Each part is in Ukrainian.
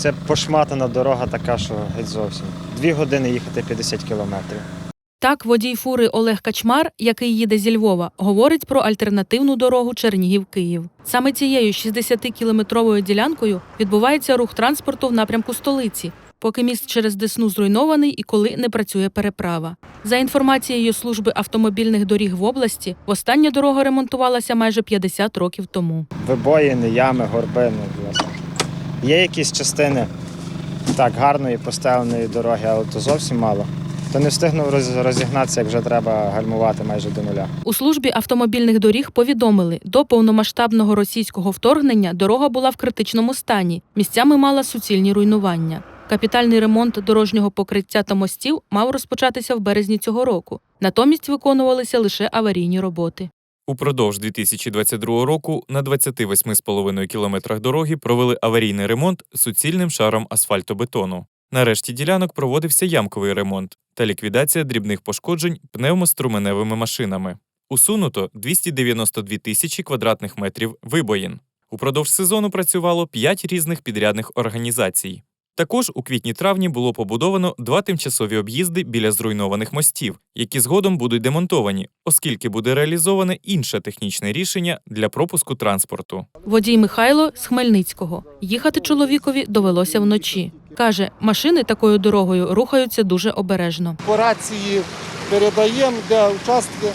Це пошматана дорога така, що геть зовсім. Дві години їхати 50 кілометрів. Так, водій фури Олег Качмар, який їде зі Львова, говорить про альтернативну дорогу Чернігів-Київ. Саме цією 60-кілометровою ділянкою відбувається рух транспорту в напрямку столиці, поки міст через Десну зруйнований і коли не працює переправа. За інформацією служби автомобільних доріг в області, остання дорога ремонтувалася майже 50 років тому. Вибоїни, ями, горби. Є якісь частини так, гарної постеленої дороги, але то зовсім мало. То не встигнув розігнатися, як вже треба гальмувати майже до нуля. У службі автомобільних доріг повідомили, до повномасштабного російського вторгнення дорога була в критичному стані, місцями мала суцільні руйнування. Капітальний ремонт дорожнього покриття та мостів мав розпочатися в березні цього року. Натомість виконувалися лише аварійні роботи. Упродовж 2022 року на 28,5 кілометрах дороги провели аварійний ремонт суцільним шаром асфальтобетону. На решті ділянок проводився ямковий ремонт та ліквідація дрібних пошкоджень пневмоструменевими машинами. Усунуто 292 тисячі квадратних метрів вибоїн. Упродовж сезону працювало 5 різних підрядних організацій. Також у квітні-травні було побудовано два тимчасові об'їзди біля зруйнованих мостів, які згодом будуть демонтовані, оскільки буде реалізоване інше технічне рішення для пропуску транспорту. Водій Михайло з Хмельницького. Їхати чоловікові довелося вночі. Каже, машини такою дорогою рухаються дуже обережно. по рації передаємо, де участки,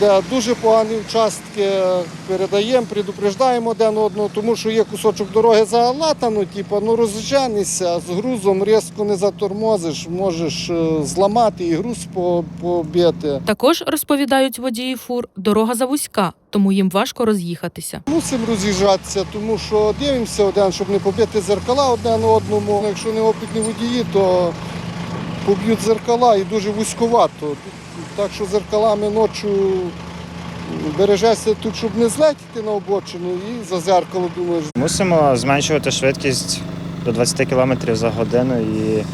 де дуже погані участки, передаємо, предупреждаємо один одного, тому що є кусочок дороги залатано, типу, ну розженися з грузом, різко не затормозиш, можеш е, зламати і груз по- побити. Також розповідають водії фур, дорога завузька, тому їм важко роз'їхатися. Мусимо роз'їжджатися, тому що дивимося один, щоб не побити зеркала один одному. Якщо не опитні водії, то поб'ють зеркала і дуже вузьковато. Так що зеркалами ночі бережешся тут, щоб не злетіти на обочину і за зеркало думаєш. Мусимо зменшувати швидкість до 20 км за годину і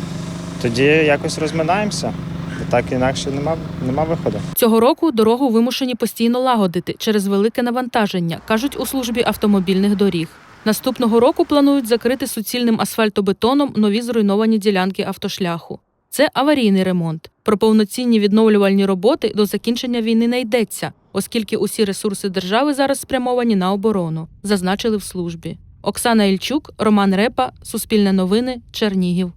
тоді якось розминаємося. Бо так інакше нема, нема виходу. Цього року дорогу вимушені постійно лагодити через велике навантаження, кажуть у службі автомобільних доріг. Наступного року планують закрити суцільним асфальтобетоном нові зруйновані ділянки автошляху. Це аварійний ремонт. Про повноцінні відновлювальні роботи до закінчення війни не йдеться, оскільки усі ресурси держави зараз спрямовані на оборону, зазначили в службі. Оксана Ільчук, Роман Репа, Суспільне новини, Чернігів.